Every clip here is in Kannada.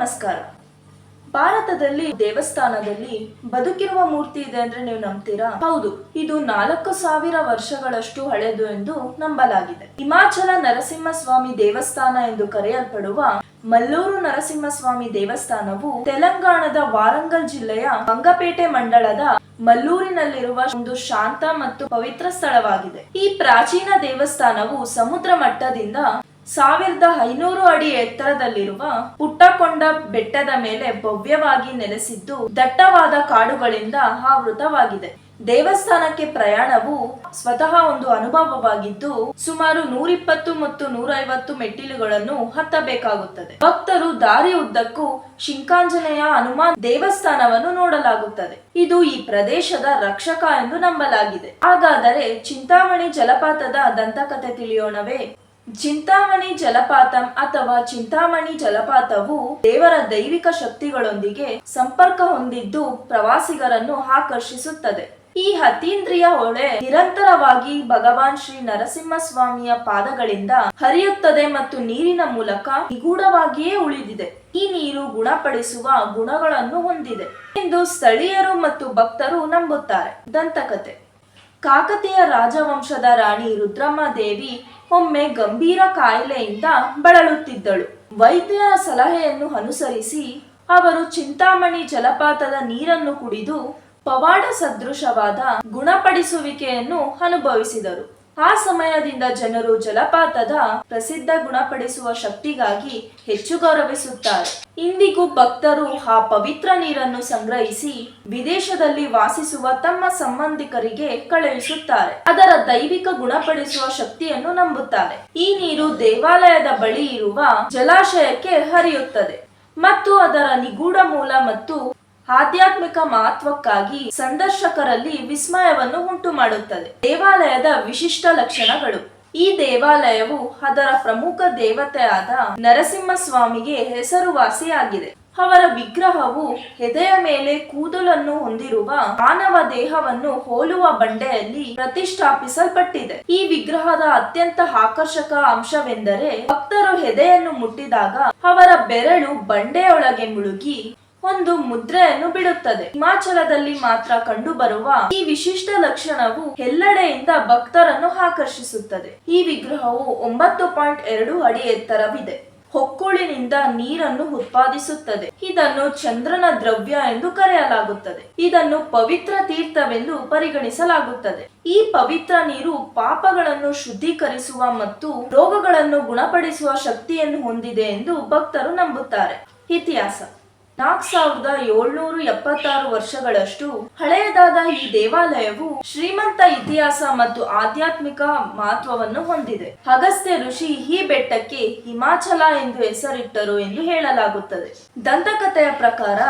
ನಮಸ್ಕಾರ. ಭಾರತದಲ್ಲಿ ದೇವಸ್ಥಾನದಲ್ಲಿ ಬದುಕಿರುವ ಮೂರ್ತಿ ಇದೆ ಅಂದ್ರೆ ನೀವು ನಂಬ್ತೀರಾ? ಹೌದು, ಇದು ನಾಲ್ಕು ಸಾವಿರ ವರ್ಷಗಳಷ್ಟು ಹಳೆದು ಎಂದು ನಂಬಲಾಗಿದೆ. ಹಿಮಾಚಲ ನರಸಿಂಹಸ್ವಾಮಿ ದೇವಸ್ಥಾನ ಎಂದು ಕರೆಯಲ್ಪಡುವ ಮಲ್ಲೂರು ನರಸಿಂಹಸ್ವಾಮಿ ದೇವಸ್ಥಾನವು ತೆಲಂಗಾಣದ ವಾರಂಗಲ್ ಜಿಲ್ಲೆಯ ಮಂಗಪೇಟೆ ಮಂಡಳದ ಮಲ್ಲೂರಿನಲ್ಲಿರುವ ಒಂದು ಶಾಂತ ಮತ್ತು ಪವಿತ್ರ ಸ್ಥಳವಾಗಿದೆ. ಈ ಪ್ರಾಚೀನ ದೇವಸ್ಥಾನವು ಸಮುದ್ರ ಮಟ್ಟದಿಂದ ಸಾವಿರದ ಐನೂರು ಅಡಿ ಎತ್ತರದಲ್ಲಿರುವ ಪುಟ್ಟಕೊಂಡ ಬೆಟ್ಟದ ಮೇಲೆ ಭವ್ಯವಾಗಿ ನೆಲೆಸಿದ್ದು ದಟ್ಟವಾದ ಕಾಡುಗಳಿಂದ ಆವೃತವಾಗಿದೆ. ದೇವಸ್ಥಾನಕ್ಕೆ ಪ್ರಯಾಣವು ಸ್ವತಃ ಒಂದು ಅನುಭವವಾಗಿದ್ದು, ಸುಮಾರು ನೂರಿಪ್ಪತ್ತು ಮತ್ತು ನೂರೈವತ್ತು ಮೆಟ್ಟಿಲುಗಳನ್ನು ಹತ್ತಬೇಕಾಗುತ್ತದೆ. ಭಕ್ತರು ದಾರಿ ಉದ್ದಕ್ಕೂ ಶಿಂಕಾಂಜನೆಯ ಹನುಮಾನ್ ದೇವಸ್ಥಾನವನ್ನು ನೋಡಲಾಗುತ್ತದೆ. ಇದು ಈ ಪ್ರದೇಶದ ರಕ್ಷಕ ಎಂದು ನಂಬಲಾಗಿದೆ. ಹಾಗಾದರೆ ಚಿಂತಾಮಣಿ ಜಲಪಾತದ ದಂತಕಥೆ ತಿಳಿಯೋಣವೇ? ಚಿಂತಾಮಣಿ ಜಲಪಾತಂ ಅಥವಾ ಚಿಂತಾಮಣಿ ಜಲಪಾತವು ದೇವರ ದೈವಿಕ ಶಕ್ತಿಗಳೊಂದಿಗೆ ಸಂಪರ್ಕ ಹೊಂದಿದ್ದು ಪ್ರವಾಸಿಗರನ್ನು ಆಕರ್ಷಿಸುತ್ತದೆ. ಈ ಅತೀಂದ್ರಿಯ ಹೊಳೆ ನಿರಂತರವಾಗಿ ಭಗವಾನ್ ಶ್ರೀ ನರಸಿಂಹಸ್ವಾಮಿಯ ಪಾದಗಳಿಂದ ಹರಿಯುತ್ತದೆ ಮತ್ತು ನೀರಿನ ಮೂಲಕ ನಿಗೂಢವಾಗಿಯೇ ಉಳಿದಿದೆ. ಈ ನೀರು ಗುಣಪಡಿಸುವ ಗುಣಗಳನ್ನು ಹೊಂದಿದೆ ಎಂದು ಸ್ಥಳೀಯರು ಮತ್ತು ಭಕ್ತರು ನಂಬುತ್ತಾರೆ. ದಂತಕತೆ ಕಾಕತೀಯ ರಾಜವಂಶದ ರಾಣಿ ರುದ್ರಮ್ಮ ದೇವಿ ಒಮ್ಮೆ ಗಂಭೀರ ಕಾಯಿಲೆಯಿಂದ ಬಳಲುತ್ತಿದ್ದಳು. ವೈದ್ಯರ ಸಲಹೆಯನ್ನು ಅನುಸರಿಸಿ ಅವರು ಚಿಂತಾಮಣಿ ಜಲಪಾತದ ನೀರನ್ನು ಕುಡಿದು ಪವಾಡ ಸದೃಶವಾದ ಗುಣಪಡಿಸುವಿಕೆಯನ್ನು ಅನುಭವಿಸಿದರು. ಆ ಸಮಯದಿಂದ ಜನರು ಜಲಪಾತದ ಪ್ರಸಿದ್ಧ ಗುಣಪಡಿಸುವ ಶಕ್ತಿಗಾಗಿ ಹೆಚ್ಚು ಗೌರವಿಸುತ್ತಾರೆ. ಇಂದಿಗೂ ಭಕ್ತರು ಆ ಪವಿತ್ರ ನೀರನ್ನು ಸಂಗ್ರಹಿಸಿ ವಿದೇಶದಲ್ಲಿ ವಾಸಿಸುವ ತಮ್ಮ ಸಂಬಂಧಿಕರಿಗೆ ಕಳುಹಿಸುತ್ತಾರೆ. ಅದರ ದೈವಿಕ ಗುಣಪಡಿಸುವ ಶಕ್ತಿಯನ್ನು ನಂಬುತ್ತಾರೆ. ಈ ನೀರು ದೇವಾಲಯದ ಬಳಿ ಇರುವ ಜಲಾಶಯಕ್ಕೆ ಹರಿಯುತ್ತದೆ ಮತ್ತು ಅದರ ನಿಗೂಢ ಮೂಲ ಮತ್ತು ಆಧ್ಯಾತ್ಮಿಕ ಮಹತ್ವಕ್ಕಾಗಿ ಸಂದರ್ಶಕರಲ್ಲಿ ವಿಸ್ಮಯವನ್ನು ಉಂಟು ಮಾಡುತ್ತದೆ ದೇವಾಲಯದ ವಿಶಿಷ್ಟ ಲಕ್ಷಣಗಳು. ಈ ದೇವಾಲಯವು ಅದರ ಪ್ರಮುಖ ದೇವತೆಯಾದ ನರಸಿಂಹಸ್ವಾಮಿಗೆ ಹೆಸರುವಾಸಿಯಾಗಿದೆ. ಅವರ ವಿಗ್ರಹವು ಎದೆಯ ಮೇಲೆ ಕೂದಲನ್ನು ಹೊಂದಿರುವ ಮಾನವ ದೇಹವನ್ನು ಹೋಲುವ ಬಂಡೆಯಲ್ಲಿ ಪ್ರತಿಷ್ಠಾಪಿಸಲ್ಪಟ್ಟಿದೆ. ಈ ವಿಗ್ರಹದ ಅತ್ಯಂತ ಆಕರ್ಷಕ ಅಂಶವೆಂದರೆ ಭಕ್ತರು ಎದೆಯನ್ನು ಮುಟ್ಟಿದಾಗ ಅವರ ಬೆರಳು ಬಂಡೆಯೊಳಗೆ ಮುಳುಗಿ ಒಂದು ಮುದ್ರೆಯನ್ನು ಬಿಡುತ್ತದೆ. ಹಿಮಾಚಲದಲ್ಲಿ ಮಾತ್ರ ಕಂಡುಬರುವ ಈ ವಿಶಿಷ್ಟ ಲಕ್ಷಣವು ಎಲ್ಲೆಡೆಯಿಂದ ಭಕ್ತರನ್ನು ಆಕರ್ಷಿಸುತ್ತದೆ. ಈ ವಿಗ್ರಹವು ಒಂಬತ್ತು ಪಾಯಿಂಟ್ ಎರಡು ಅಡಿ ಎತ್ತರವಿದೆ. ಹೊಕ್ಕುಳಿನಿಂದ ನೀರನ್ನು ಉತ್ಪಾದಿಸುತ್ತದೆ. ಇದನ್ನು ಚಂದ್ರನ ದ್ರವ್ಯ ಎಂದು ಕರೆಯಲಾಗುತ್ತದೆ. ಇದನ್ನು ಪವಿತ್ರ ತೀರ್ಥವೆಂದು ಪರಿಗಣಿಸಲಾಗುತ್ತದೆ. ಈ ಪವಿತ್ರ ನೀರು ಪಾಪಗಳನ್ನು ಶುದ್ಧೀಕರಿಸುವ ಮತ್ತು ರೋಗಗಳನ್ನು ಗುಣಪಡಿಸುವ ಶಕ್ತಿಯನ್ನು ಹೊಂದಿದೆ ಎಂದು ಭಕ್ತರು ನಂಬುತ್ತಾರೆ. ಇತಿಹಾಸ. ನಾಲ್ಕು ಸಾವಿರದ ಏಳ್ನೂರು ಎಪ್ಪತ್ತಾರು ವರ್ಷಗಳಷ್ಟು ಹಳೆಯದಾದ ಈ ದೇವಾಲಯವು ಶ್ರೀಮಂತ ಇತಿಹಾಸ ಮತ್ತು ಆಧ್ಯಾತ್ಮಿಕ ಮಹತ್ವವನ್ನು ಹೊಂದಿದೆ. ಅಗಸ್ತ್ಯ ಋಷಿ ಈ ಬೆಟ್ಟಕ್ಕೆ ಹಿಮಾಚಲ ಎಂದು ಹೆಸರಿಟ್ಟರು ಎಂದು ಹೇಳಲಾಗುತ್ತದೆ. ದಂತಕಥೆಯ ಪ್ರಕಾರ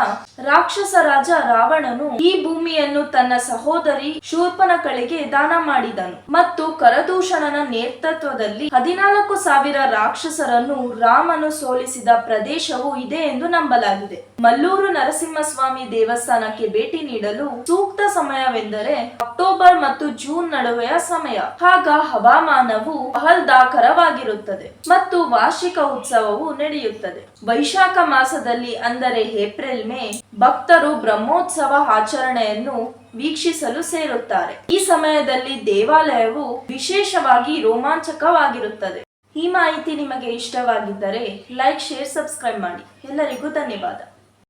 ರಾಕ್ಷಸ ರಾಜ ರಾವಣನು ಈ ಭೂಮಿಯನ್ನು ತನ್ನ ಸಹೋದರಿ ಶೂರ್ಪನಕಳಿಗೆ ದಾನ ಮಾಡಿದನು ಮತ್ತು ಕರದೂಷಣನ ನೇತೃತ್ವದಲ್ಲಿ ಹದಿನಾಲ್ಕು ಸಾವಿರ ರಾಕ್ಷಸರನ್ನು ರಾಮನು ಸೋಲಿಸಿದ ಪ್ರದೇಶವು ಇದೆ ಎಂದು ನಂಬಲಾಗಿದೆ. ಮಲ್ಲೂರು ನರಸಿಂಹಸ್ವಾಮಿ ದೇವಸ್ಥಾನಕ್ಕೆ ಭೇಟಿ ನೀಡಲು ಸೂಕ್ತ ಸಮಯವೆಂದರೆ ಅಕ್ಟೋಬರ್ ಮತ್ತು ಜೂನ್ ನಡುವೆಯ ಸಮಯ. ಆಗ ಹವಾಮಾನವು ಆಹ್ಲಾದಕರವಾಗಿರುತ್ತದೆ ಮತ್ತು ವಾರ್ಷಿಕ ಉತ್ಸವವು ನಡೆಯುತ್ತದೆ. ವೈಶಾಖ ಮಾಸದಲ್ಲಿ ಅಂದರೆ ಏಪ್ರಿಲ್, ಮೇ, ಭಕ್ತರು ಬ್ರಹ್ಮೋತ್ಸವ ಆಚರಣೆಯನ್ನು ವೀಕ್ಷಿಸಲು ಸೇರುತ್ತಾರೆ. ಈ ಸಮಯದಲ್ಲಿ ದೇವಾಲಯವು ವಿಶೇಷವಾಗಿ ರೋಮಾಂಚಕವಾಗಿರುತ್ತದೆ. ಈ ಮಾಹಿತಿ ನಿಮಗೆ ಇಷ್ಟವಾಗಿದ್ದರೆ ಲೈಕ್, ಶೇರ್, ಸಬ್ಸ್ಕ್ರೈಬ್ ಮಾಡಿ. ಎಲ್ಲರಿಗೂ ಧನ್ಯವಾದ.